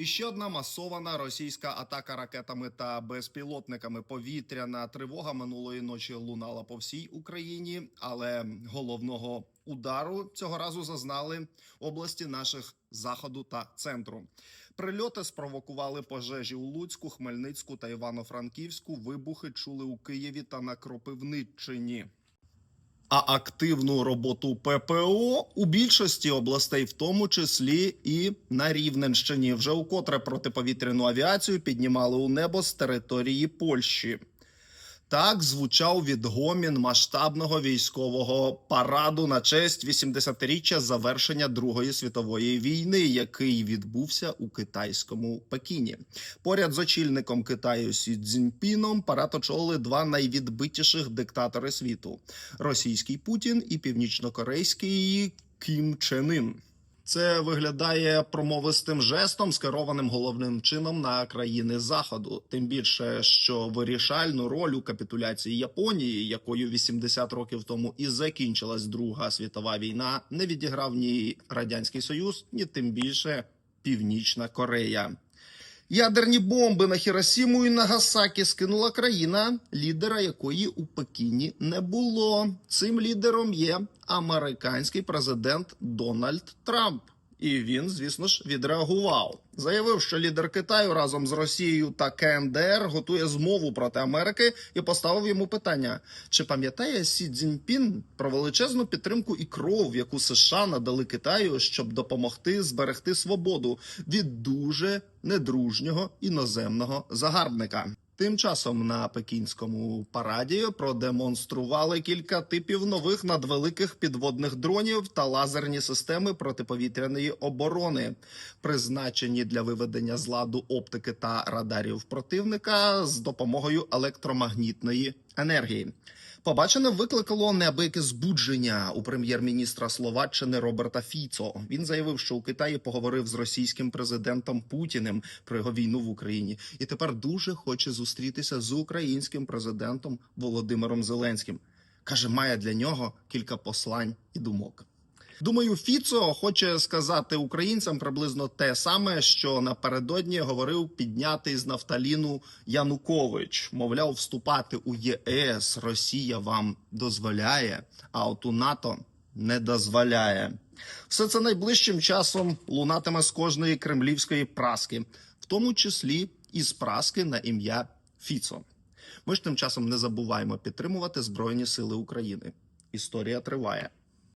І ще одна масована російська атака ракетами та безпілотниками. Повітряна тривога минулої ночі лунала по всій Україні, але головного удару цього разу зазнали області наших заходу та центру. Прильоти спровокували пожежі у Луцьку, Хмельницьку та Івано-Франківську. Вибухи чули у Києві та на Кропивниччині. А активну роботу ППО у більшості областей, в тому числі і на Рівненщині, вже укотре протиповітряну авіацію піднімали у небо з території Польщі. Так звучав відгомін масштабного військового параду на честь 80-річчя завершення Другої світової війни, який відбувся у китайському Пекіні. Поряд з очільником Китаю Сі Цзіньпіном парад очолили два найвідбитіших диктатори світу: російський Путін і північнокорейський Кім Чен Ін. Це виглядає промовистим жестом, скерованим головним чином на країни заходу. Тим більше, що вирішальну роль у капітуляції Японії, якою 80 років тому і закінчилась Друга світова війна, не відіграв ні радянський союз, ні тим більше Північна Корея. Ядерні бомби на Хіросіму і Нагасакі скинула країна, лідера якої у Пекіні не було. Цим лідером є американський президент Дональд Трамп. І він, звісно ж, відреагував. Заявив, що лідер Китаю разом з Росією та КНДР готує змову проти Америки і поставив йому питання: чи пам'ятає Сі Цзіньпін про величезну підтримку і кров, яку США надали Китаю, щоб допомогти зберегти свободу від дуже недружнього іноземного загарбника? Тим часом на пекінському параді продемонстрували кілька типів нових надвеликих підводних дронів та лазерні системи протиповітряної оборони, призначені для виведення з ладу оптики та радарів противника з допомогою електромагнітної енергії. Побачене викликало неабияке збудження у прем'єр-міністра Словаччини Роберта Фіцо. Він заявив, що у Китаї поговорив з російським президентом Путіним про його війну в Україні, і тепер дуже хоче зустрітися з українським президентом Володимиром Зеленським. каже, має для нього кілька послань і думок. Думаю, Фіцо хоче сказати українцям приблизно те саме, що напередодні говорив піднятий з нафталіну Янукович. Мовляв, вступати у ЄС Росія вам дозволяє, а от у НАТО не дозволяє. Все це найближчим часом лунатиме з кожної кремлівської праски, в тому числі і з праски на ім'я Фіцо. Ми ж тим часом не забуваємо підтримувати Збройні Сили України. Історія триває.